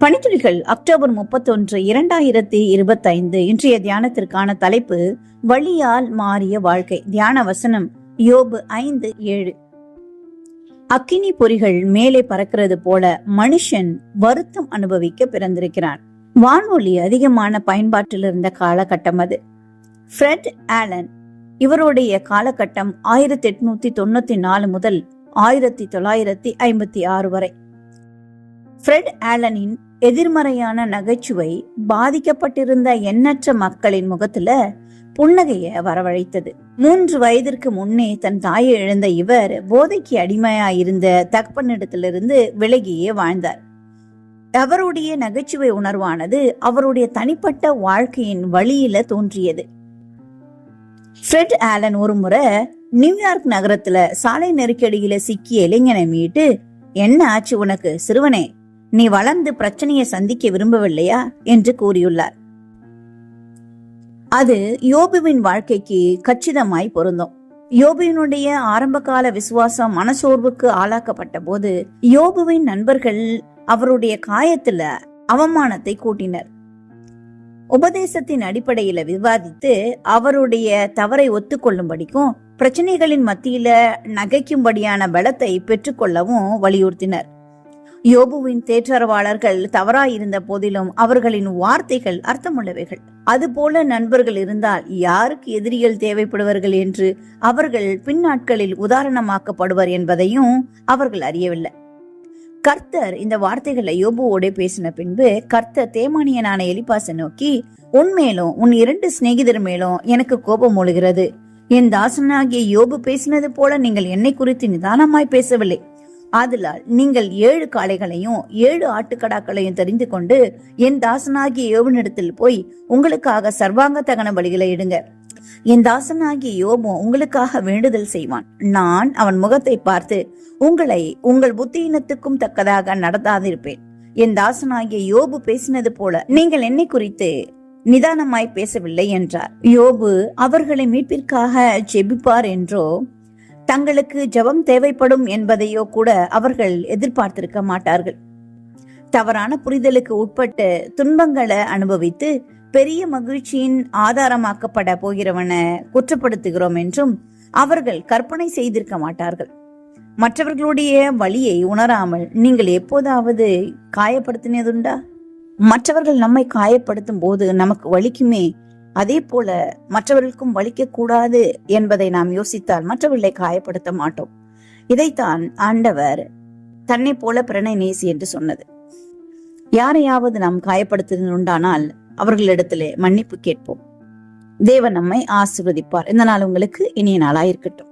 பணித்துளிகள் October முப்பத்தொன்று இரண்டாயிரத்தி இருபத்தைந்து இன்றைய தியானத்திற்கான தலைப்பு வழியால் மாறிய வாழ்க்கை. தியான வசனம் யோபு ஐந்து ஏழு. அக்கினி பொறிகள் மேலே பறக்கிறது போல மனுஷன் வருத்தம் அனுபவிக்க பிறந்திருக்கிறான். வானொலி அதிகமான பயன்பாட்டில் இருந்த காலகட்டம் அது. ஃப்ரெட் ஆலன் இவருடைய காலகட்டம் ஆயிரத்தி எட்நூத்தி தொண்ணூத்தி நாலு முதல் ஆயிரத்தி தொள்ளாயிரத்தி ஐம்பத்தி ஆறு வரை. ஃப்ரெட் ஆலனின் எதிர்மறையான நகைச்சுவை பாதிக்கப்பட்டிருந்த எண்ணற்ற மக்களின் முகத்துல புன்னகைய வரவழைத்தது. மூன்று வயதிற்கு முன்னே தன் தாயை இழந்த இவர் போதைக்கு அடிமையாயிருந்த தகப்பனிடத்திலிருந்து விலகியே வாழ்ந்தார். அவருடைய நகைச்சுவை உணர்வானது அவருடைய தனிப்பட்ட வாழ்க்கையின் வழியில தோன்றியது. ஃப்ரெட் ஆலன் ஒரு முறை நியூயார்க் நகரத்துல சாலை நெருக்கடியில சிக்கிய இளைஞனை மீட்டு என்ன ஆச்சு உனக்கு? சிறுவனே நீ வளர்ந்து பிரச்சனையை சந்திக்க விரும்பவில்லையா? என்று கூறியுள்ளார். அது யோபுவின் வாழ்க்கைக்கு கச்சிதமாய் பொருந்தும். யோபுவினுடைய ஆரம்பகால விசுவாசம் மனசோர்வுக்கு ஆளாக்கப்பட்ட போது யோபுவின் நண்பர்கள் அவருடைய காயத்துல அவமானத்தை கூட்டினர். உபதேசத்தின் அடிப்படையில விவாதித்து அவருடைய தவறை ஒத்துக்கொள்ளும்படிக்கும் பிரச்சனைகளின் மத்தியில நகைக்கும்படியான பலத்தை பெற்றுக்கொள்ளவும் வலியுறுத்தினர். யோபுவின் தேற்றரவாளர்கள் தவறாயிருந்த போதிலும் அவர்களின் வார்த்தைகள் அர்த்தமுள்ளவைகள். அதுபோல நண்பர்கள் இருந்தால் யாருக்கு எதிரிகள் தேவைப்படுவார்கள் என்று அவர்கள் பின்னாட்களில் உதாரணமாக்கப்படுவர் என்பதையும் அவர்கள் அறியவில்லை. கர்த்தர் இந்த வார்த்தைகளை யோபுவோட பேசின பின்பு கர்த்தர் தேமானியனான எலிபாசை நோக்கி உன் மேலும் உன் இரண்டு சிநேகிதர் மேலும் எனக்கு கோபம் ஒழுகிறது என் தாசனாகிய யோபு பேசினது போல நீங்கள் என்னை குறித்து நிதானமாய் பேசவில்லை. ஆதலால் நீங்கள் ஏழு காளைகளையும் ஏழு ஆட்டுக்கடாக்களையும் தெரிந்து கொண்டு என் தாசனாகிய யோபனிடத்தில் போய் உங்களுக்காக சர்வாங்க தகன பலிகளை இடுங்க. என் தாசனாகிய யோபு உங்களுக்காக வேண்டுதல் செய்வான். நான் அவன் முகத்தை பார்த்து உங்களை உங்கள் புத்தியினத்துக்கும் தக்கதாக நடத்தாதிருப்பேன். என் தாசனாகிய யோபு பேசினது போல நீங்கள் என்னை குறித்து நிதானமாய் பேசவில்லை என்றார். யோபு அவர்களை மீட்பிற்காக ஜெபிப்பார் என்றோ தங்களுக்கு ஜெபம் தேவைப்படும் என்பதையோ கூட அவர்கள் எதிர்பார்த்திருக்க மாட்டார்கள். தவறான புரிதலுக்கு உட்பட்டு துன்பங்களை அனுபவித்து பெரிய மகிழ்ச்சியின் ஆதாரமாக்கப்பட போகிறவனை குற்றப்படுத்துகிறோம் என்றும் அவர்கள் கற்பனை செய்திருக்க மாட்டார்கள். மற்றவர்களுடைய வழியை உணராமல் நீங்கள் எப்போதாவது காயப்படுத்தினதுண்டா? மற்றவர்கள் நம்மை காயப்படுத்தும் போது நமக்கு வலிக்குமே அதே போல மற்றவர்களுக்கும் வலிக்க கூடாது என்பதை நாம் யோசித்தால் மற்றவர்களை காயப்படுத்த மாட்டோம். இதைத்தான் ஆண்டவர் தன்னை போல பிரணை நேசி என்று சொன்னது. யாரையாவது நாம் காயப்படுத்தினுண்டானால் அவர்களிடத்திலே மன்னிப்பு கேட்போம். தேவன் நம்மை ஆசிர்வதிப்பார். இந்த நாள் உங்களுக்கு இனிய நாளாயிருக்கட்டும்.